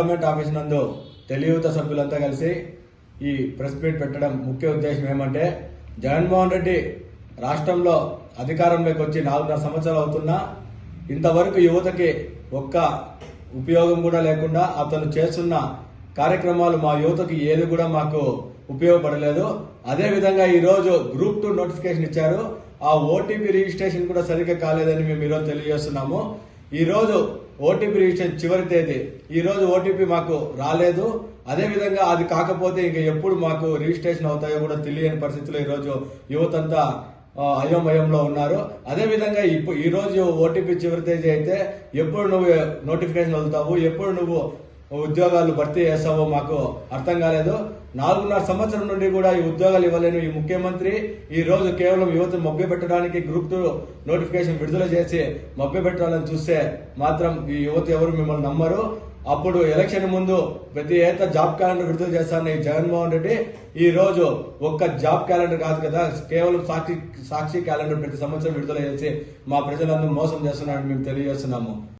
Government office నందు తెలియత సభ్యులంతా కలిసి ఈ ప్రెస్ మీట్ పెట్టడం ముఖ్య ఉద్దేశం ఏమంటే జగన్మోహన్ రెడ్డి రాష్ట్రంలో అధికారంలోకి వచ్చి నాలుగున్నర సంవత్సరాలు అవుతున్నా ఇంతవరకు యువతకి ఒక్క ఉపయోగం కూడా లేకుండా అతను చేస్తున్న కార్యక్రమాలు మా యువతకి ఏది కూడా మాకు ఉపయోగపడలేదు. అదేవిధంగా ఈరోజు గ్రూప్ టూ నోటిఫికేషన్ ఇచ్చారు. ఆ ఓటీపీ రిజిస్ట్రేషన్ కూడా సరిగ్గా కాలేదని మేము ఈరోజు తెలియజేస్తున్నాము. ఈరోజు ఓటీపీ రిజిస్ట్రేషన్ చివరి తేదీ. ఈ రోజు ఓటీపీ మాకు రాలేదు. అదే విధంగా అది కాకపోతే ఇంకా ఎప్పుడు మాకు రిజిస్ట్రేషన్ అవుతాయో కూడా తెలియని పరిస్థితిలో ఈరోజు యువతంతా అయోమయంలో ఉన్నారు. అదే విధంగా ఇప్పుడు ఈరోజు ఓటీపీ చివరి తేదీ అయితే ఎప్పుడు నువ్వు నోటిఫికేషన్ వదులుతావు ఎప్పుడు నువ్వు ఉద్యోగాలు భర్తీ చేస్తావో మాకు అర్థం కాలేదు. నాలుగున్నర సంవత్సరం నుండి కూడా ఈ ఉద్యోగాలు ఇవ్వలేను ఈ ముఖ్యమంత్రి. ఈ రోజు కేవలం యువతను మభ్య పెట్టడానికి గ్రూప్ టూ నోటిఫికేషన్ విడుదల చేసి మభ్య పెట్టాలని చూస్తే మాత్రం ఈ యువత ఎవరు మిమ్మల్ని నమ్మరు. అప్పుడు ఎలక్షన్ ముందు ప్రతి ఏత జాబ్ క్యాలెండర్ విడుదల చేస్తానని జగన్మోహన్ రెడ్డి. ఈ రోజు ఒక్క జాబ్ క్యాలెండర్ కాదు కదా కేవలం సాక్షి సాక్షి క్యాలెండర్ ప్రతి సంవత్సరం విడుదల చేసి మా ప్రజలందరూ మోసం చేస్తున్నారని మేము తెలియజేస్తున్నాము.